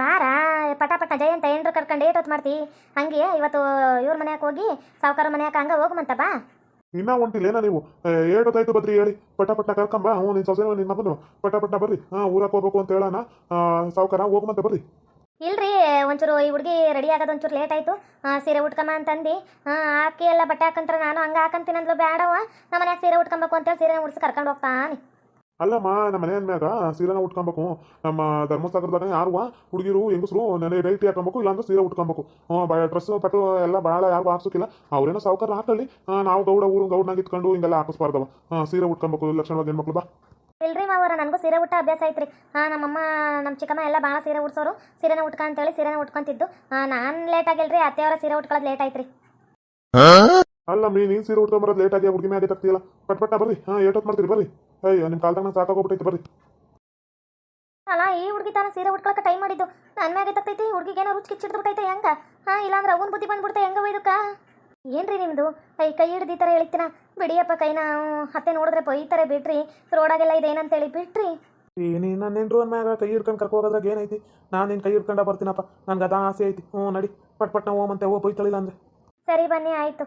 ಬಾರ ಪಟ ಪಟ ಜಯಂತ ಏನ್ರ ಕರ್ಕೊಂಡು ಏಟ್ ಹೊತ್ತು ಮಾಡ್ತಿ. ಹಂಗೆ ಇವತ್ತು ಇವ್ರ ಮನ್ಯಾಗ ಹೋಗಿ ಸಾವುಕಾರ ಮನ್ಯಾಗ ಹಂಗ ಹೋಗುಮಂತ ಬಾ. ಇನ್ನ ಹೊಂಟಿಲ್ಲೇನ ನೀವು? ಏಟೊತ್ತಾಯ್ತು ಬದ್ರಿ ಹೇಳಿ. ಪಟ ಪಟ ಕರ್ಕೊಂಬ ಹ್ಞೂ ನಿನ್ನ ಸೊಸೆ ನಿನ್ನ ಮಗನು. ಪಟ ಪಟ ಬರ್ರಿ. ಹಾಂ ಊರಕ್ಕೆ ಹೋಗ್ಬೇಕು ಅಂತ ಹೇಳೋಣ. ಸಾವುಕಾರ ಹೋಗಮಂತ ಬರ್ರಿ. ಇಲ್ರಿ ಒಂಚೂರು ಈ ಹುಡುಗಿ ರೆಡಿ ಆಗೋದು ಒಂಚೂರು ಲೇಟ್ ಆಯ್ತು. ಆ, ಸೀರೆ ಉಟ್ಕಮ್ಮ ಅಂತಂದು. ಹಾಕಿ ಎಲ್ಲ ಬಟ್ಟೆ ಹಾಕಂತ್ರ ನಾನು ಹಂಗ ಹಾಕಂತೀನಿ ಅಂದ್ಲು ಬೇಡವ ನಮ್ಮ ಮನ್ಯಾಗ ಸೀರೆ ಉಟ್ಕೊಬೇಕು ಅಂತೇಳಿ ಸೀರೆ ಉಡ್ಸಿ ಕರ್ಕೊಂಡು ಹೋಗ್ತಾನೆ. ಅಲ್ಲಮ್ಮ ನಮ್ಮ ಮನೆ ಅಂದ್ಮ್ಯಾಗ ಸೀರೆನ ಉಟ್ಕೊಬೇಕು. ನಮ್ಮ ಧರ್ಮಸಾಗರದಾಗ ಯಾರು ಹುಡುಗಿರು ಹೆಂಗಸರು ನೆನೆ ರೈಟ್ ಹಾಕೊಬೇಕು ಇಲ್ಲಾಂದ್ರೆ ಸೀರೆ ಉಟ್ಕೊಬೇಕು. ಹಾಂ ಬಾ ಡ್ರೆಸ್ ಪಟ್ಟು ಎಲ್ಲ ಭಾಳ ಯಾರು ಹಾಕ್ಸೋಕಿಲ್ಲ. ಅವ್ರೇನೋ ಸಾವುಕಾರ ಹಾಕೊಳ್ಳಿ ನಾವು ಗೌಡ ಊರು ಗೌಡ್ನಾಗ ಇಟ್ಕೊಂಡು ಹಿಂಗೆಲ್ಲ ಹಾಕಿಸ್ಬಾರ್ದವ. ಸೀರೆ ಉಟ್ಕೊಬೇಕು ಲಕ್ಷಣವಾಗಿ ಹೆಣ್ಮಕ್ಳು ಬಾ. ಇಲ್ರಿ ಮಾವರ ನನಗೂ ಸೀರೆ ಉಟ್ಟ ಅಭ್ಯಾಸ ಐತ್ರಿ. ಹಾಂ ನಮ್ಮಮ್ಮ ನಮ್ಮ ಚಿಕ್ಕಮ್ಮ ಎಲ್ಲ ಭಾಳ ಸೀರೆ ಉಡ್ಸೋರು ಸೀರೆನ ಉಟ್ಕ ಅಂತೇಳಿ ಸೀರೆನ ಉಟ್ಕೊಂತಿದ್ದು. ನಾನು ಲೇಟ್ ಆಗಿಲ್ರಿ ಅತ್ತೆಯವರ ಸೀರೆ ಉಟ್ಕೊಳ್ಳೋದು ಲೇಟ್ ಆಯ್ತ್ರಿ ಅಲ್ಲ ಮೀ ನೀನು ಸೀರೆ ಉಟ್ಕೊಂಬರೋದು ಲೇಟ್ ಆಗಿ ಹುಡುಗಿ ಮ್ಯಾಗೆ ತಗ್ತಿಯಲ್ಲ ಪಟ್ ಪಟ್ಟ ಬರ್ರಿ. ಹಾಂ ಏಟೊತ್ತು ಮಾಡ್ತೀರಿ ಬರ್ರಿ. ಅಯ್ಯೋ ನಿಮ್ಮ ಕಾಲ್ದಾಗ ನಂಗೆ ಸಾಕಾಗೋಗ್ಬಿಟ್ಟೈತೆ ಬರ್ರಿ. ಅಲ್ಲ ಈ ಹುಡುಗಿ ತಾನ ಸೀರೆ ಉಟ್ಕೊಳಕ್ಕೆ ಟೈಮ್ ಮಾಡಿದ್ದು. ನನ್ನ ಮ್ಯಾಗೆ ಹುಡ್ಗಿ ಏನೋ ರುಚಿ ಕಿಚ್ಚಿಡ್ದು ಬಿಟ್ಟೈತೆ ಹೆಂಗ? ಹಾಂ ಇಲ್ಲಾಂದ್ರೆ ಅವನ್ ಬುದ್ಧಿ ಬಂದ್ಬಿಡ್ತೆ ಹೆಂಗ ಒಯ್ದಕ್ಕ ಏನ್ರಿ ನಿಮ್ದು? ಐ ಕೈ ಹಿಡ್ದು ಈ ಥರ ಹೇಳ್ತೀನ ಬಿಡಿಯಪ್ಪ ಕೈನ ಹತ್ತೆ ನೋಡಿದ್ರೆ ಬೈತಾರೆ ಬಿಟ್ರಿ. ರೋಡಾಗೆಲ್ಲ ಇದೇನಂತೇಳಿ ಬಿಟ್ರಿ. ಹೇಳಿ ನೀನು ನನ್ನ ನೆಂಟ್ರು ಮ್ಯಾಗ ಕೈ ಹಿಡ್ಕೊಂಡು ಕರ್ಕೊ ಹೋಗೋದ್ರಾಗ ಏನೈತಿ? ನಾನು ನಿನ್ನ ಕೈ ಹಿಡ್ಕೊಂಡ ಬರ್ತೀನಪ್ಪ. ನನ್ಗೆ ಅದ ಆಸೆ ಐತಿ. ಹ್ಞೂ ನಡಿ. ಪಟ್ ಪಟ್ನ ಹೋಮಂತೆ ಹೋಗಿ ಬೈತಳಿಲ್ಲ ಅಂದ್ರೆ. ಸರಿ ಬನ್ನಿ ಆಯ್ತು.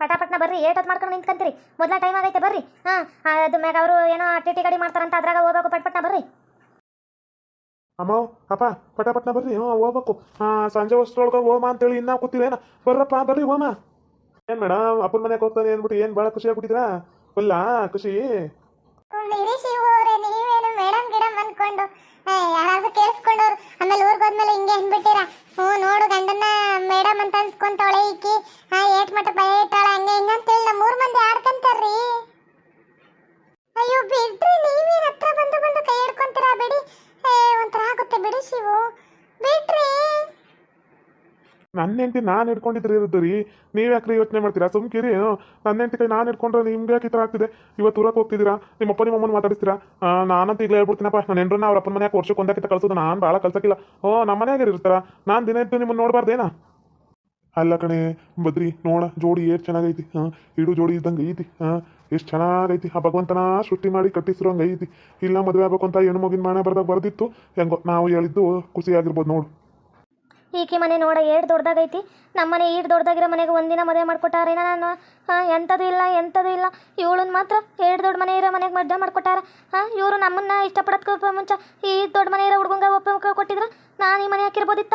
ಪಟಾಪಟ್ನ ಬರ್ರಿ ಏಟೊತ್ತು ಮಾಡ್ಕೊಂಡು ನಿಂತ್ಕಂತೀರಿ. ಮೊದಲ ಟೈಮ್ ಆಗೈತೆ ಬರ್ರಿ. ಹಾಂ ಅದು ಮ್ಯಾಗ ಅವರು ಏನೋ ಟಿ ಟಿ ಗಾಡಿ ಮಾಡ್ತಾರಂತ ಅದ್ರಾಗ ಹೋಗ್ಬೇಕು ಪಟ್ಪಟ್ನ ಬರ್ರಿ. ಅಮ್ಮ ಅಪ್ಪ ಪಟಾಪಟ್ನ ಬರ್ರಿ ಹ್ಞೂ ಹೋಗ್ಬೇಕು. ಹಾಂ ಸಂಜೆ ಅಷ್ಟರೊಳಗೆ ಹೋಮ ಅಂತೇಳಿ ಇನ್ನೂ ಕೂತೀವೇನ ಬರ್ರಪ್ಪ ಬರ್ರಿ ಹೋಮ ಏನು ಮೇಡಮ್ ಅಪ್ಪನ ಮನೆಗೆ ಹೋಗ್ತಾನೆ ಅಂದ್ಬಿಟ್ಟು ಏನು ಭಾಳ ಖುಷಿ ಆಗ್ಬಿಟ್ಟಿದ್ರಾ ಫುಲ್ಲ ಖುಷಿ. ನೀವೇನು ಮೇಡಮ್ ಗಿಡಮ್ ಅನ್ಕೊಂಡು ಯಾರಾದ್ರೂ ಕೇಳಿಸ್ಕೊಂಡವ್ರು ಆಮೇಲೆ ಊರಿಗೆ ಹೋದ್ಮೇಲೆ ಹಿಂಗೆ ಅಂದ್ಬಿಟ್ಟಿರ? ಹ್ಞೂ ನೋಡು ಗಂಡನ್ನ ಮೇಡಮ್ ಅಂತ ಅನ್ಸ್ಕೊಂತವಳೆ ಈಕಿ ಹಾ ಏಟ್ ಮಟ್ಟ ಭಯ ಇಟ್ಟಾಳ ಹಂಗೆ ಹಿಂಗೆ ಅಂತೇಳಿ ನಮ್ಮ ಮೂರ್ ಮಂದಿ ಆಡ್ಕಂತಾರ್ರಿ ಅಯ್ಯೋ ಬಿಡ್ರಿ ನೀವೇನ್ ಹತ್ರ ಬಂದು ಬಂದು ಕೈ ಹಿಡ್ಕೊಂತೀರಾ ಬಿಡಿ ಏ ಒಂಥರ ಆಗುತ್ತೆ ಬಿಡಿ ಶಿವು ಬಿಡ್ರಿ ನನ್ನ ಹೆಂಡತಿ ನಾನು ಹಿಡ್ಕೊಂಡಿದ್ರೆ ಇರುತ್ತೆ ರೀ. ನೀವು ಯಾಕ್ರಿ ಯೋಚನೆ ಮಾಡ್ತೀರಾ? ಸುಮ್ಕಿರಿ ನನ್ನ ಹೆಂಡತಿ ಕೈ ನಾನು ಹಿಡ್ಕೊಂಡ್ರೆ ನಿಮ್ಗೆ ಯಾಕೆ ಈ ಥರ ಆಗ್ತಿದೆ? ಇವತ್ತು ಊರಕ್ಕೆ ಹೋಗ್ತಿದ್ದೀರಾ? ನಿಮ್ಮ ಅಪ್ಪ ನಿಮ್ಮ ಅಮ್ಮನ ಮಾತಾಡಿಸ್ತೀರಾ ನಾನಂತ ಈಗಲೇ ಹೇಳ್ಬಿಡ್ತೀನಪ್ಪ. ನನ್ನ ಹೆಂಡ್ರನ್ನ ಅವ್ರ ಅಪ್ಪನ ಮನೆಯಾಗ ವರ್ಷಕ್ಕೆ ಒಂದಕ್ಕಿಂತ ಕಳ್ಸೋದು ನಾನು ಭಾಳ ಕಳ್ಸಕ್ಕಿಲ್ಲ. ಓ ನಮ್ಮ ಮನೆಯಾಗ ಇರ್ತಾರ? ನಾನು ದಿನ ಇದ್ದು ನಿಮ್ಮನ್ನು ನೋಡಬಾರ್ದೇನಾ? ಅಲ್ಲ ಕಣೆ ಬದ್ರಿ ನೋಡ, ಜೋಡಿ ಏಟ್ ಚೆನ್ನಾಗೈತಿ. ಹಾಂ ಇಡು ಜೋಡಿ ಇದ್ದಂಗೆ ಐತಿ. ಹಾಂ ಎಷ್ಟು ಚೆನ್ನಾಗೈತಿ. ಆ ಭಗವಂತನ ಸೃಷ್ಟಿ ಮಾಡಿ ಕಟ್ಟಿಸಿರೋಂಗೆ ಐತಿ. ಇಲ್ಲ ಮದುವೆ ಆಗ್ಬೇಕು ಅಂತ ಹೆಣ್ಣು ಮಗಿನ ಮನೆ ಬರ್ದಾಗ ಬರ್ದಿತ್ತು. ಹೆಂಗೋ, ನಾವು ಹೇಳಿದ್ದು ಖುಷಿಯಾಗಿರ್ಬೋದು ನೋಡು. ಈಕೆ ಮನೆ ನೋಡ ಏಟ್ ದೊಡ್ಡದಾಗೈತಿ. ನಮ್ಮ ಮನೆ ಈಟ್ ದೊಡ್ಡದಾಗಿರೋ ಮನೆಗೆ ಒಂದಿನ ಮದುವೆ ಮಾಡ್ಕೊಟ್ಟಾರೇನ ನಾನು ಹಾಂ ಎಂಥದ್ದು ಇಲ್ಲ ಎಂಥದ್ದು ಇಲ್ಲ. ಇವಳನ್ನ ಮಾತ್ರ ಏಟ್ ದೊಡ್ಡ ಮನೆ ಇರೋ ಮನೆಗೆ ಮದುವೆ ಮಾಡ್ಕೊಟ್ಟಾರ. ಹಾಂ ಇವರು ನಮ್ಮನ್ನ ಇಷ್ಟಪಡೋದಕ್ಕೆ ಮುಂಚೆ ಈ ದೊಡ್ಡ ಮನೆ ಇರೋ ಹುಡುಗಂಗ ಒಪ್ಪ ಕೊಟ್ಟಿದ್ರ. ನಾನು ಈ ಮನೆ ಹಾಕಿರ್ಬೋದಿತ್ತ?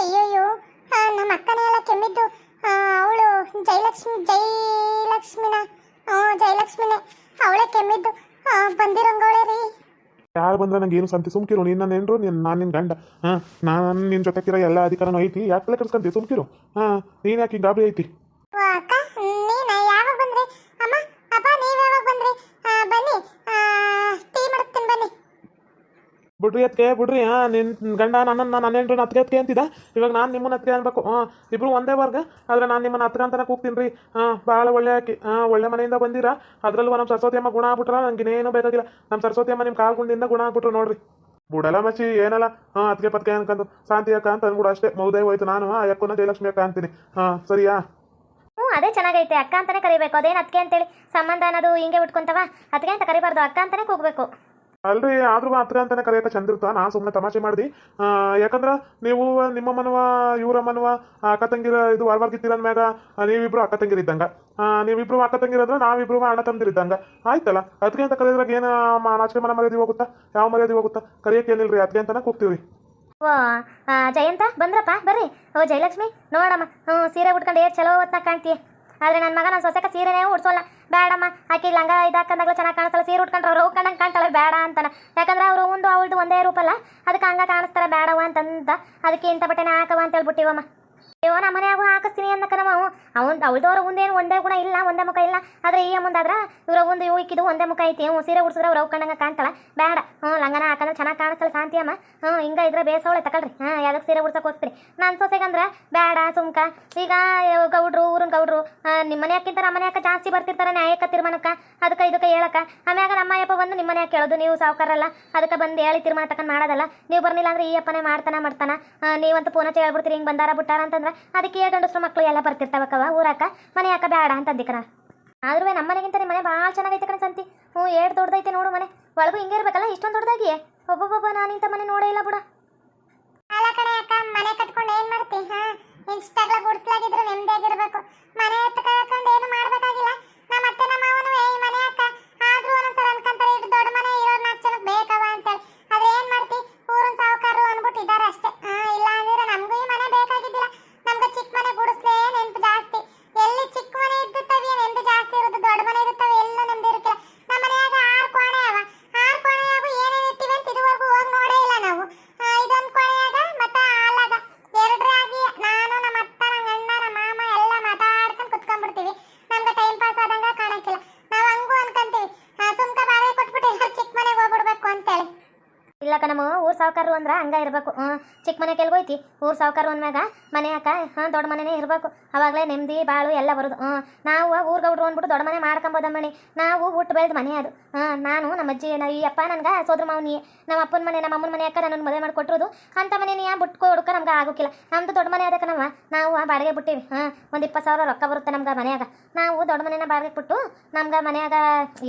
ಅಯ್ಯಯ್ಯೋ ನಮ್ಮ ಅಕ್ಕನೇ ಎಲ್ಲ ಕೆಮ್ಮಿದ್ದು. ಅವಳು ಜಯಲಕ್ಷ್ಮಿ, ಜಯಲಕ್ಷ್ಮಿನ ಹ್ಞೂ ಜಯಲಕ್ಷ್ಮಿನೇ. ಅವಳೇ ಕೆಮ್ಮಿದ್ದು. ಬಂದಿರಂಗೋಳೆ ರೀ. ಯಾರು ಬಂದ್ರೆ ನಂಗೆ ಏನು ಸಂತಿ ಸುಮ್ಕಿರು, ನೀನು ನನ್ನ ನಿನ್ ನೀನು ನಾನು ನಿನ್ನ ಗಂಡ. ಹಾಂ, ನಾನು ನಿನ್ನ ಜೊತೆಗಿರೋ ಎಲ್ಲ ಅಧಿಕಾರನೂ ಐತಿ. ಯಾಕೆ ತಲೆ ಕೆಡ್ಸ್ಕೊಂತಿ ಸುಮ್ಕಿರು? ಹಾ, ನೀನ್ ಯಾಕೆ ಗಾಬರಿ ಐತಿ ಓ ಅಕ್ಕ ನೀನ ಯಾವಾಗ ಬಂದ್ರಿ ಅಮ್ಮ ಅಪ್ಪ ನೀವ್ ಯಾವಾಗ ಬಂದ್ರಿ ಆ, ಬನ್ನಿ ಟೀ ಮಾಡ್ತೀನಿ ಬನ್ನಿ ಬಿಡ್ರಿ ಎತ್ಕೆ ಬಿಡ್ರಿ ಹಾ ನಿನ್ನ ಗಂಡ ನನ್ನ ಏನ್ರಿ ಅತ್ಕೆ ಅತ್ಕೆ ಅಂತಿದ್ದ. ಇವಾಗ ನಾನು ನಿಮ್ಮನ್ನ ಅತ್ಕೆ ಅನ್ಬೇಕು. ಹಾಂ ಇಬ್ರು ಒಂದೇ ವರ್ಗ, ಆದ್ರೆ ನಾನು ನಿಮ್ಮನ್ನ ಹತ್ರ ಅಂತಾನೆ ಕೂಗ್ತೀನಿ ಹಾ ಭಾಳ ಒಳ್ಳೆ ಆಕಿ ಹಾಂ ಒಳ್ಳೆ ಮನೆಯಿಂದ ಬಂದಿರ. ಅದ್ರಲ್ಲೂ ನಮ್ಮ ಸರಸ್ವತಿ ಅಮ್ಮ ಗುಣ ಆಗ್ಬಿಟ್ರ ನಂಗೆ ಇನ್ನೇನು ಬೇಕಾಗಿಲ್ಲ. ನಮ್ಮ ಸರಸ್ವತಿ ಅಮ್ಮ ನಿಮ್ಮ ಕಾಲ್ ಗುಂಡಿಂದ ಗುಣ ಆಗ್ಬಿಟ್ರು ನೋಡ್ರಿ. ಬುಡಲ ಮಚ್ಚಿ, ಏನಲ್ಲ? ಹಾ ಅದಕ್ಕೆ ಪತ್ಕೆ ಅನ್ಕಂದು ಶಾಂತಿ ಅಕ್ಕ ಅಂತ ಅಂದ್ಬಿಡು ಅಷ್ಟೇ. ಮೌದೇ ಹೋಯ್ತು. ನಾನು ಆ ಯಕ್ಕನ ಜಯಲಕ್ಷ್ಮಿ ಅಕ್ಕ ಅಂತೀನಿ. ಹಾ ಸರಿಯಾ? ಹ್ಞೂ ಅದೇ ಚೆನ್ನಾಗೈತೆ. ಅಕ್ಕ ಅಂತಾನೆ ಕರಿಬೇಕು. ಅದೇನು ಅದಕ್ಕೆ ಅಂತೇಳಿ? ಸಂಬಂಧ ಅನ್ನೋದು ಹಿಂಗೆ ಉಟ್ಕೊಂತವ? ಅದಕ್ಕೆ ಅಂತ ಕರಿಬಾರ್ದು. ಅಕ್ಕ ಅಂತಾನೆ ಕೂಗಬೇಕು. ಅಲ್ರಿ ಆದ್ರೂ ಹತ್ರ ಅಂತಾನೆ ಕರೆಯಕ ಚಂದ ಇರ್ತಾ ನಾ ಸುಮ್ಮನೆ ತಮಾಷೆ ಮಾಡಿದಿ. ಯಾಕಂದ್ರ ನೀವು ನಿಮ್ಮ ಮನವ ಇವರ ಮನವ ಅಕ್ಕ ತಂಗಿರ ಇದು ವಾರ ಅಂದ್ಮ್ಯಾಗ ಆ, ನೀವಿಬ್ರು ಅಕ್ಕ ತಂಗಿರಿದ್ದಂಗ. ಆ, ನೀವಿಬ್ರು ಅಕ್ಕ ತಂಗಿರಂದ್ರೆ ನಾವಿಬ್ರು ಅಣ್ಣ ತಮ್ಮದಿರಿದ್ದಂಗ ಆಯ್ತಲ್ಲ? ಅದಕ್ಕೆ ಅಂತ ಕರೆಯೋದ್ರಾಗ ಏನು ನಾಚಿಕೆ ಮನ ಮರ್ಯಾದೆ ಹೋಗುತ್ತಾ? ಯಾವ ಮರ್ಯಾದೆ ಹೋಗುತ್ತಾ? ಕರೆಯಕ್ಕೆ ಏನಿಲ್ರಿ ಅದಕ್ಕೆ ಅಂತಾನೆ ಕೂಗ್ತೀವಿ ಓ ಜಯಂತ ಬಂದ್ರಪ್ಪ ಬರ್ರಿ. ಓ ಜಯಲಕ್ಷ್ಮಿ ನೋಡಮ್ಮ. ಹ್ಞೂ ಸೀರೆ ಉಟ್ಕೊಂಡು ಚಲೋ ಹೊತ್ನಾಗ ಕಾಣ್ತೀಯ? ಆದ್ರೆ ನನ್ನ ಮಗ ನನ್ನ ಸೊಸೆಕ ಸೀರೆನೇ ಉಡ್ಸೋಲ್ಲ. ಬೇಡಮ್ಮ, ಆಕೆ ಲಂಗ ಇದು ಹಾಕಂದಾಗಲೂ ಚೆನ್ನಾಗಿ ಕಾಣಿಸ್ತಾಳೆ ಸೀರೆ ಉಟ್ಕೊಂಡ್ರೆ ಅವ್ರು ಹೋಗ್ಕೊಂಡಂಗೆ ಕಾಣ್ತಾಳೆ, ಬೇಡ ಅಂತಾನೆ. ಯಾಕಂದ್ರೆ ಅವರು ಒಂದು ಅವಳದು ಒಂದೇ ರೂಪಲ್ಲ. ಅದಕ್ಕೆ ಹಂಗ ಕಾಣಿಸ್ತಾರೆ ಬೇಡವ ಅಂತಂದ. ಅದಕ್ಕೆ ಇಂಥ ಬಟ್ಟೆನೇ ಹಾಕವ ಅಂತ ಹೇಳ್ಬಿಟ್ಟಿವಮ್ಮ. ಅಯ್ಯೋ ನಮ್ಮ ಮನೆಯಾಗೂ ಹಾಕಿಸ್ತೀನಿ ಅನ್ನಕ ನಾವು ಅವ್ನು ಅವಳದವ್ರ ಮುಂದೇನು ಒಂದೇ ಗುಣ ಇಲ್ಲ, ಒಂದೇ ಮುಖ ಇಲ್ಲ. ಆದರೆ ಈ ಮುಂದಾದ್ರ ಇವ್ರ ಒಂದು ಇವು ಒಂದೇ ಮುಖ ಐತಿ. ಹ್ಞೂ, ಸೀರೆ ಉಡ್ಸಿದ್ರೆ ಅವ್ರು ಅವ್ಕಂಡಂಗೆ ಕಾಣ್ತಾಳ. ಬೇಡ ಹ್ಞೂ, ಲಂಗನ ಹಾಕಂದ್ರೆ ಚೆನ್ನಾಗಿ ಕಾಣಿಸ್ತಲ್ಲ ಶಾಂತಿ ಅಮ್ಮ. ಹ್ಞೂ, ಹಿಂಗ ಇದ್ರೆ ಬೇಸವಳೆ ತಗೊಳ್ರಿ ಹಾಂ ಯಾವ್ದಕ್ಕೆ ಸೀರೆ ಉಡ್ಸಕ್ಕೆ ಹೋಗ್ತೀರಿ. ನಾನು ಸೊಸೆಗಂದ್ರೆ ಬೇಡ ಸುಮ್ಕ. ಈಗ ಗೌಡ್ರು, ಊರಿನ ಗೌಡ್ರು ನಿಮ್ಮ ಮನೆ ಯಾಕಿಂತ ನಮ್ಮ ಮನೆ ಜಾಸ್ತಿ ಬರ್ತಿರ್ತಾರೆ ನ್ಯಾಯಕ್ಕೆ ತೀರ್ಮಾನಕ್ಕೆ. ಅದಕ್ಕೆ ಇದಕ್ಕೆ ಹೇಳಕ್ಕ. ಆಮ್ಯಾಗ ನಮ್ಮ ಅಯ್ಯಪ್ಪ ಬಂದು ನಿಮ್ಮ ಮನೆ ಕೇಳೋದು. ನೀವು ಸಾವುಕಾರಲ್ಲ. ಅದಕ್ಕೆ ಬಂದು ಹೇಳಿ ತೀರ್ಮಾನ ತಕೊಂಡು ಮಾಡೋದಲ್ಲ. ನೀವು ಬರ್ಲಿಲ್ಲ ಅಂದ್ರೆ ಈ ಅಪ್ಪನೇ ಮಾಡ್ತಾನೆ, ಮಾಡ್ತಾನ. ನೀವಂತ ನೀವಂತೂ ಪೂನ ಹೇಳ್ಬಿಡ್ತೀರಿ, ಹಿಂಗೆ ಬಂದಾರ, ಬಿಟ್ಟಾರ ಅಂತಂದ್ರೆ ಅದಕ್ಕೆ ಗಂಡಸ್ರು ಮಕ್ಕಳು ಎಲ್ಲ ಬರ್ತಿರ್ತಾವಕ್ಕವ ಊರಾಕ. ಮನೆ ಯಾಕ ಬೇಡ ಅಂತ ಅಂದಿಕನ ಆದ್ರೂ ನಮ್ಮ ಮನೆಗಿಂತ ನಿಮ್ಮ ಮನೆ ಭಾಳ ಚೆನ್ನಾಗೈತೆ ಕಣ ಸಂತಿ. ಹ್ಞೂ, ಏಟ್ ದೊಡ್ಡದೈತೆ ನೋಡು ಮನೆ. ಒಳಗೂ ಹಿಂಗೆ ಇರ್ಬೇಕಲ್ಲ, ಇಷ್ಟೊಂದು ದೊಡ್ಡದಾಗಿಯೇ? ಒಬ್ಬೊಬ್ಬೊಬ್ಬ ಇಂತ ಮನೆ ನೋಡೇ ಇಲ್ಲ ಬಿಡ. ಅಲ್ಲ ಕಣೆ ಅಕ್ಕ, ಮನೆ ಕಟ್ಕೊಂಡು ಏನ್ ಮಾಡ್ತಿ? ಹಾ ಇಷ್ಟಾಗ್ಲ ಗುಡ್ಸ್ಲಾಗಿದ್ರು ನೆಮ್ಮದಿಯಾಗಿರ್ಬೇಕು ಮನೆ ಎತ್ಕೊಂಡು ಏನು ಮಾಡ್ಬೇಕಾಗಿಲ್ಲ. ನಮ್ಮ ಅತ್ತೆ, ನಮ್ಮ ಮಾವನು ಈ ಮನೆ ಸಾವುಕಾರರು ಅಂದ್ರೆ ಹಂಗ ಇರಬೇಕು. ಚಿಕ್ಕ ಮನೆ ಕೆಲ್ಗೋಯ್ತಿ ಊರ್ ಸಾವುಕಾರು ಅಂದ್ಮ್ಯಾಗ ಮನೆ ಅಕ್ಕ ಹಾಂ ದೊಡ್ಡ ಮನೆನೇ ಇರಬೇಕು. ಅವಾಗಲೇ ನೆಮ್ಮದಿ, ಬಾಳು ಎಲ್ಲ ಬರೋದು. ಹ್ಞೂ ನಾವು ಊರ್ ಗೌಡ್ರು ಅಂದ್ಬಿಟ್ಟು ದೊಡ್ಡ ಮನೆ ಮಾಡ್ಕೊಂಬೋದಮ್ಮಣಿ ನಾವು ಹುಟ್ಟು ಬೆಳೆದ ಮನೆ ಅದು. ನಾನು, ನಮ್ಮ ಅಜ್ಜಿ ನಾವು ಈ ಅಪ್ಪ ನನ್ಗೆ ಸೋದ್ರ ಮಾವನಿ ನಮ್ಮ ಅಪ್ಪನ ಮನೆ, ನಮ್ಮ ಅಮ್ಮನ ಮನೆ ಅಕ್ಕ ನನ್ನ ಮದುವೆ ಮಾಡಿ ಕೊಟ್ಟಿರೋದು. ಅಂಥ ಮನೆ ನೀ ಬಿಟ್ಕೊ ಹುಡುಕ ನಮ್ಗೆ ಆಗೋಕಿಲ್ಲ. ನಮ್ದು ದೊಡ್ಡ ಮನೆ ಅದಕ್ಕೆ ನಮ್ಮ. ನಾವು ಬಾಡಿಗೆ ಬಿಟ್ಟಿವಿ. ಹಾಂ ಒಂದು ಇಪ್ಪತ್ತು ಸಾವಿರ ರೊಕ್ಕ ಬರುತ್ತೆ ನಮ್ಗೆ ಮನೆಯಾಗ. ನಾವು ದೊಡ್ಡ ಮನೆನ ಬಾಡಿಗೆ ಬಿಟ್ಟು ನಮ್ಗೆ ಮನೆಯಾಗ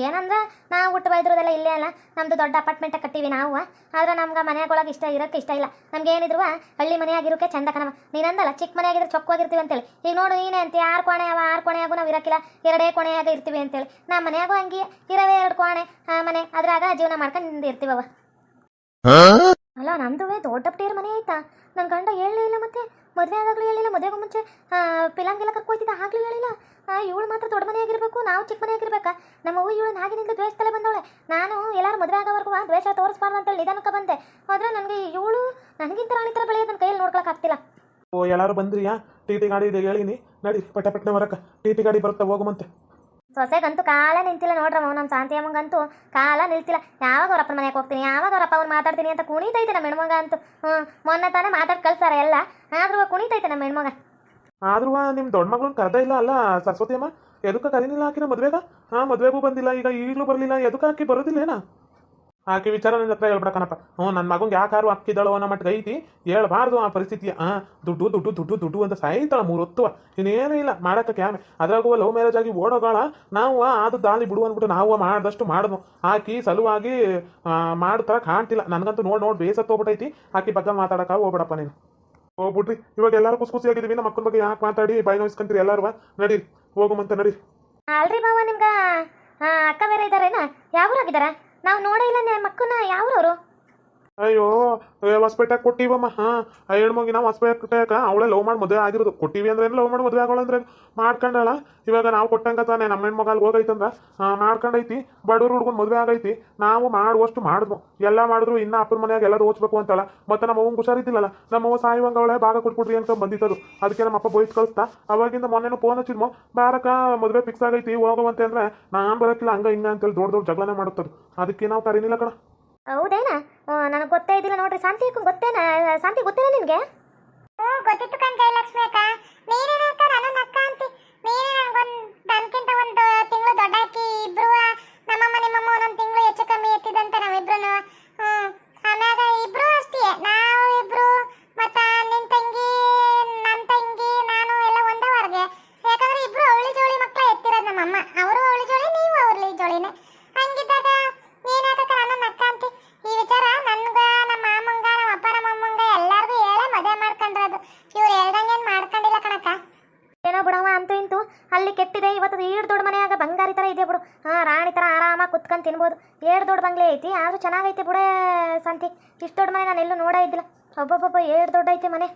ಏನಂದ್ರೆ ನಾವು ಹುಟ್ಟು ಬೆಳೆದಿರೋದೆಲ್ಲ ಇಲ್ಲೇ ಅಲ್ಲ. ನಮ್ದು ದೊಡ್ಡ ಅಪಾರ್ಟ್ಮೆಂಟ್ ಕಟ್ಟಿವಿ ನಾವು. ಆದ್ರೆ ನಮ್ಗೆ ಮನೆಯಾಗೊಳಗೆ ಇಷ್ಟ ಇರೋಕ್ಕೆ ಇಷ್ಟ ಇಲ್ಲ. ನಮ್ಗೆ ಏನಿದ್ರು ಹಳ್ಳಿ ಮನೆಯಾಗಿರೋಕೆ ಚಂದ ಕಣವ ನೀನಂದಲ್ಲ ಚಿಕ್ಕ ಮನೆಯಾಗಿದ್ರೆ ಅಂತ ಅಂತೇಳಿ. ಈಗ ನೋಡು, ನೀನೇ ಅಂತ, ಆರು ಕೋಣೆ ಅವ, ಆರು ಕೋಣೆಯಾಗೂ ನಾವು ಇರಕ್ಕಿಲ್ಲ. ಎರಡೇ ಕೋಣೆಯಾಗ ಇರ್ತೀವಿ ಅಂತೇಳಿ. ನಮ್ಮ ಮನೆಯಾಗೂ ಹಂಗೆ, ಇರವೇ ಎರಡು ಕೋಣೆ ಮನೆ. ಅದ್ರಾಗ ಜೀವನ ಮಾಡ್ಕೊಂಡು ಇರ್ತೀವವ ಅಲ್ಲ, ನಮ್ದು ದೊಡ್ಡ ಪ್ಟೇರ್ ಮನೆ ಆಯ್ತಾ ನನ್ನ ಗಂಡ ಹೇಳಲೇ ಇಲ್ಲ ಮತ್ತೆ. ಮದುವೆ ಆದಾಗಲೂ ಹೇಳಿಲ್ಲ ಮದುವೆಗೂ ಮುಂಚೆ ಪಿಲಾಂಗೆಲ್ಲ ಕರ್ಕೊಯ್ತಿದ್ದ ಆಗ್ಲೂ ಹೇಳಿಲ್ಲ. ಇವಳು ಮಾತ್ರ ದೊಡ್ಡ ಮನೆಯಾಗಿರ್ಬೇಕು ನಾವು ಚಿಕ್ಕ ಮನೆಯಾಗಿರ್ಬೇಕಾ ನಮ್ಮ ಅವ್ವ ಇವಳು ನಾಗಿನಿಂದ ದ್ವೇಷದಲ್ಲೇ ಬಂದವಳೆ. ನಾನು ಎಲ್ಲರೂ ಮದುವೆ ಆಗೋವರೆಗೂ ದ್ವೇಷ ತೋರಿಸ್ಬಾರ್ದು ಅಂತೇಳಿ ನಿಧಾನಕ್ಕೆ ಬಂದೆ. ಆದರೆ ನನಗೆ ಇವಳು ನನಗಿಂತ ರಾಣಿ ಥರ ಬೆಳೆಯೋದು ನನ್ನ ಕೈಯಲ್ಲಿ ನೋಡ್ಕೊಳಕ್ ಆಗ್ತಿಲ್ಲ. ಓ, ಎಲ್ಲಾರು ಬಂದ್ರಿಯಾ? ಟಿ ಟಿ ಗಾಡಿ ಇದೆ, ಹೇಳಿನಿ. ನಡಿ ಪಟ ವರಕ ಟೀಟಿ ಟಿ ಟಿ ಗಾಡಿ ಬರುತ್ತೆ, ಹೋಗುಮಂತೆ. ಸೊಸೆಗಂತೂ ಕಾಲ ನಿಂತಿಲ್ಲ ನೋಡ್ರಮ್ಮ ನಮ್ಮ ಶಾಂತಿ ಅಮ್ಮಂಗಂತೂ ಕಾಲ ನಿಲ್ತಿಲ್ಲ. ಯಾವಾಗ ಅವರಪ್ಪನ ಮನೆಗೆ ಹೋಗ್ತೀನಿ, ಯಾವಾಗ ಅವರಪ್ಪ ಅವ್ರು ಮಾತಾಡ್ತೀನಿ ಅಂತ ಕುಣಿತೈತೆ ನಮ್ಮ ಹೆಣ್ಮಗ ಅಂತೂ. ಹ್ಞೂ ಮೊನ್ನೆ ತಾನೇ ಮಾತಾಡಿ ಕಳ್ಸಾರ ಎಲ್ಲ, ಆದ್ರೂ ಕುಣಿತೈತೆ ನಮ್ಮ ಹೆಣ್ಮಗ. ಆದ್ರೂ ನಿಮ್ಮ ದೊಡ್ಡ ಮಗಳನ್ನ ಕರೆದ ಇಲ್ಲ ಅಲ್ಲ ಸರಸ್ವತಿ ಅಮ್ಮ? ಎದಕ್ಕೆ ಕರೀನಿಲ್ಲ ಆಕಿನ ಮದ್ವೆಗ? ಹಾಂ ಮದ್ವೆಗೂ ಬಂದಿಲ್ಲ, ಈಗ ಈಗಲೂ ಬರಲಿಲ್ಲ, ಎದಕ್ಕೆ ಆಕಿ ಬರೋದಿಲ್ಲೇನಾ? ಆಕೆ ವಿಚಾರ ನನ್ನ ಹತ್ರ ಹೇಳ್ಬಿಡಕನಪ್ಪ ಹ್ಞೂ ನನ್ನ ಮಗಂಗೆ ಯಾಕಾರು ಅಕ್ಕಿದಳು ಅನ್ನೋ ಮಟ್ಟಿಗೆ ಐತಿ. ಹೇಳ್ಬಾರ್ದು ಆ ಪರಿಸ್ಥಿತಿ. ಹಾಂ ದುಡ್ಡು ದುಡ್ಡು ದುಡ್ಡು ದುಡ್ಡು ಅಂತ ಸಾಯ್ತಾಳ ಮೂರು ಹೊತ್ತು ಇನ್ನೇನೂ ಇಲ್ಲ ಮಾಡಕ್ಕೆ ಕ್ಯಾಮೆ ಅದ್ರಾಗುವ ಲವ್ ಮ್ಯಾರೇಜ್ ಆಗಿ ಓಡೋಗಾಳ. ನಾವು ಅದು ದಾಳಿ ಬಿಡು ಅಂದ್ಬಿಟ್ಟು ನಾವು ಮಾಡಿದಷ್ಟು ಮಾಡಿದ್ವು. ಆಕಿ ಸಲುವಾಗಿ ಮಾಡ್ತಾರ ಕಾಣ್ತಿಲ್ಲ. ನನಗಂತೂ ನೋಡಿ ನೋಡಿ ಬೇಸತ್ತೋಗ್ಬಿಟ್ಟೈತಿ ಆಕೆ ಬಗ್ಗೆ ಮಾತಾಡಕ ಹೋಗ್ಬಿಡಪ್ಪ ನೀನು. ಹೋಗ್ಬಿಟ್ರಿ ಇವಾಗ ಎಲ್ಲರೂ ಖುಷಿ ಖುಷಿಯಾಗಿದ್ದೀವಿ ನಮ್ಮ ಮಕ್ಕಳ ಬಗ್ಗೆ ಯಾಕೆ ಮಾತಾಡಿ? ಬಾಯಿ ನೋಯಿಸ್ಕೊಂತೀರಿ ಎಲ್ಲರೂ ನಡೀರಿ, ಹೋಗುಮಂತ ನಡೀರಿ. ಅಲ್ರಿ ಮಾವ ನಿಮ್ಗೆ? ಅಕ್ಕ ಬೇರೆ ಇದ್ದಾರೇನ ಯಾವ್ರಾಗಿದ್ದಾರ ನಾವು ನೋಡೇ ಇಲ್ಲ ನಿಮ್ಮ ಮಕ್ಕಳನ್ನ ಯಾವ್ರವರು? ಅಯ್ಯೋ ಹೊಸಪೇಟೆ ಕೊಟ್ಟಿವಮ್ಮ, ಹಾಂ. ಆ ಹೆಣ್ಮಗಿ ನಾವು ಹೊಸಪೇಟೆಗೆ ಅವಳೇ ಲವ್ ಮಾಡಿ ಮದುವೆ ಆಗಿರೋದು. ಕೊಟ್ಟಿವಿ ಅಂದ್ರೆ ಲವ್ ಮಾಡಿ ಮದುವೆ ಆಗೋಳಂದ್ರೆ ಮಾಡ್ಕೊಂಡಾಳ? ಇವಾಗ ನಾವು ಕೊಟ್ಟಂಗ ತಾನೆ ನಮ್ಮ ಹೆಣ್ಮಗ ಅಲ್ಲಿ ಹೋಗೈತಂದ್ರ ಮಾಡ್ಕೊಂಡೈತಿ. ಬಡವ್ರು ಹುಡ್ಗನ್ ಮದುವೆ ಆಗೈತಿ. ನಾವು ಮಾಡುವಷ್ಟು ಮಾಡಿದ್ವು. ಎಲ್ಲ ಮಾಡಿದ್ರು ಇನ್ನ ಅಪ್ಪನ ಮನೆಯಾಗ ಎಲ್ಲರೂ ಓದ್ಬೇಕು ಅಂತಳ. ಮತ್ತೆ ನಮ್ಮ ಅವ್ವಂಗೆ ಹುಷಾರಿದ್ದಿಲ್ಲಲ್ಲ? ನಮ್ಮ ಅವ್ವ ಸಾಯುವಂಗ ಅವಳೆ ಭಾಗ ಕೊಟ್ಬಿಡ್ರಿ ಅಂತ ಬಂದಿತ್ತದು. ಅದಕ್ಕೆ ನಮ್ಮ ಅಪ್ಪ ಬೋಯ್ಸ್ ಕಳಿಸ್ತಾ, ಅವಾಗಿಂದ ಮೊನ್ನೆನೂ ಫೋನ್ ಹಚ್ಚಿದ್ಮೋ. ಬಾರಕ ಮದುವೆ ಫಿಕ್ಸ್ ಆಗೈತಿ, ಹೋಗುವಂತೆ ಅಂದ್ರೆ ನಾನು ಬರತ್ತಿಲ್ಲ ಹಂಗ ಹಿಂಗ ಅಂತೇಳಿ ದೊಡ್ಡ ದೊಡ್ಡ ಜಗಳನೆ ಮಾಡುತ್ತದು. ಅದಕ್ಕೆ ನಾವು ಕರೀನಿಲ್ಲ ಕಣ. ಹೌದೇನಾ? ನನಗೆ ಗೊತ್ತೇ ಇದಿಲ್ಲ ನೋಡ್ರಿ. ಶಾಂತಿ ಗೊತ್ತೇನ? ಶಾಂತಿ ಗೊತ್ತೇನ ನಿನಗೆ? ಓ ಗೊತ್ತಿತ್ತು ಕಣ್ ಜಯಲಕ್ಷ್ಮಿ ಅಕ್ಕ. ನೀನೇನ ಅಕ್ಕ ನನ್ನ ಅಕ್ಕ ಅಂತಿ. ನೀನೇ ನನಗೊಂದು ನನ್ಕಿಂತ ಒಂದು ತಿಂಗಳು ದೊಡ್ಡ ಆಕಿ ಇಬ್ರು, ನಮ್ಮಮ್ಮ ನಿಮ್ಮಮ್ಮ ಈಡ್ ದೊಡ್ಡ ಮನೆಯಾಗ ಬಂಗಾರಿ ಥರ ಇದೆ ಬಿಡು. ಹಾಂ, ರಾಣಿ ಥರ ಆರಾಮಾಗಿ ಕುತ್ಕೊಂಡು ತಿನ್ಬೋದು. ಏಡ್ ದೊಡ್ಡ ಬಂಗ್ಲೆ ಐತಿ, ಆದರೂ ಚೆನ್ನಾಗೈತೆ ಬಿಡೇ ಸಂತಿ. ಇಷ್ಟು ದೊಡ್ಡ ಮನೆ ನಾನು ಎಲ್ಲೂ ನೋಡೇ ಇದ್ದಿಲ್ಲ. ಒಬ್ಬೊಬ್ಬೊಬ್ಬ ಏಡ್ ದೊಡ್ಡ ಐತೆ ಮನೆ.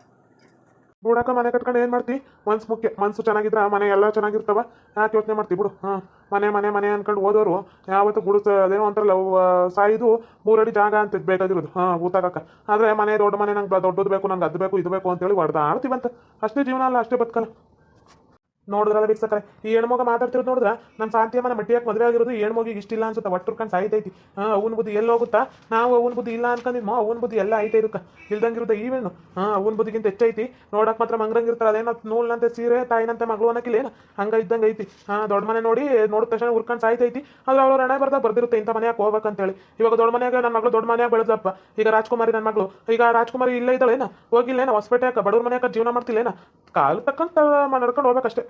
ಬುಡಕ ಮನೆ ಕಟ್ಕೊಂಡು ಏನು ಮಾಡ್ತಿ? ಮನ್ಸು ಮುಖ್ಯ. ಮನ್ಸು ಚೆನ್ನಾಗಿದ್ರೆ, ಮನೆ ಎಲ್ಲ ಚೆನ್ನಾಗಿರ್ತಾವ. ಯಾಕೆ ಯೋಚನೆ ಮಾಡ್ತಿ ಬಿಡು. ಹಾಂ, ಮನೆ ಮನೆ ಮನೆ ಅನ್ಕೊಂಡು ಹೋದವರು ಯಾವತ್ತು ಗುಡಿಸ ಅದೇನೋ ಲವ್ ಸಾಯಿದು ಮೂರಡಿ ಜಾಗ ಅಂತ ಬೇಕಾಗಿರೋದು. ಹಾಂ, ಊತಾಗಕ್ಕ. ಆದರೆ ಮನೆ ದೊಡ್ಡ ಮನೆ ನಂಗೆ ದೊಡ್ಡದು ಬೇಕು, ನಂಗೆ ಅದು ಬೇಕು, ಇದು ಬೇಕು ಅಂತೇಳಿ ಹೊಡೆದಾಡ್ತೀವಂತ ಅಷ್ಟೇ ಜೀವನ ಅಲ್ಲ, ಅಷ್ಟೇ ಬದುಕಲ್ಲ. ನೋಡಿದ್ರಲ್ಲ ವೀಕ್ಷಕರೇ? ಈ ಹೆಣ್ಮಗ ಮಾತಾಡ್ತಿರೋದು ನೋಡಿದ್ರ? ನಮ್ಮ ಶಾಂತಿಯ ಮನೆ ಮಟ್ಟಿಯಾಗಿ ಮದುವೆ ಆಗಿರೋದು ಹೆಣ್ಮಗಿಗೆ ಇಷ್ಟಿಲ್ಲ ಅನ್ಸುತ್ತೆ? ಒಟ್ಟುರ್ಕೊಂಡು ಸಾಯ್ತೈತಿ. ಅವನ ಬುದ್ಧಿ ಎಲ್ಲಿ ಹೋಗುತ್ತಾ? ನಾವು ಅವನ ಬುದ್ಧಿ ಇಲ್ಲ ಅನ್ಕೊಂಡಿದ್ಮೋ ಅವನ ಬುದ್ಧಿ ಎಲ್ಲ ಐತೆ ಇದಕ್ಕೆ ಇಲ್ದಂಗಿರುತ್ತೆ ಈ ಹೆಣ್ಣು ಹಾಂ, ಅವನ ಬುದ್ಧಿಗಿಂತ ಹೆಚ್ಚೈತಿ. ನೋಡಕ್ಕೆ ಮಾತ್ರ ಮಂಗ್ರಂಗಿರ್ತಾರೆ ಅದೇನೋ ನೂಲ್ನಂತೆ ಸೀರೆ, ತಾಯಿನಂತೆ ಮಗಳು ಅನ್ನಕ್ಕಿಲ್ಲ ಏನು? ಹಂಗ ಇದ್ದಂಗೆ ಐತಿ. ಹಾಂ, ದೊಡ್ಡ ಮನೆ ನೋಡಿ ನೋಡಿದ ತಕ್ಷಣ ಉರ್ಕೊಂಡು ಸಾಯ್ತೈತಿ. ಆದ್ರೆ ಅವಳು ರಣ ಬರ್ದ ಬರ್ದಿರುತ್ತೆ ಇಂಥ ಮನೆಯಾಗ ಹೋಗ್ಬೇಕಂತೇಳಿ. ಇವಾಗ ದೊಡ್ಡ ಮನೆಯಾಗ ನನ್ನ ಮಗಳು ದೊಡ್ಡ ಮನೆಯಾಗ ಬೆಳೆದಪ್ಪ ಈಗ ರಾಜ್ಕುಮಾರಿ ನನ್ನ ಮಗಳು. ಈಗ ರಾಜ್ಕುಮಾರಿ ಇಲ್ಲೇ ಇದ್ದಾಳೇನ? ಹೋಗಿಲ್ಲೇನ? ಹೊಸಪೇಟೆಯಾಗ ಬಡವ್ರ ಮನೆಯಾಗ ಜೀವನ ಮಾಡ್ತಿಲ್ಲೇನ? ಕಾಲು ತಕ್ಕಂತ ನಡ್ಕೊಂಡು ಹೋಗ್ಬೇಕಷ್ಟೇ.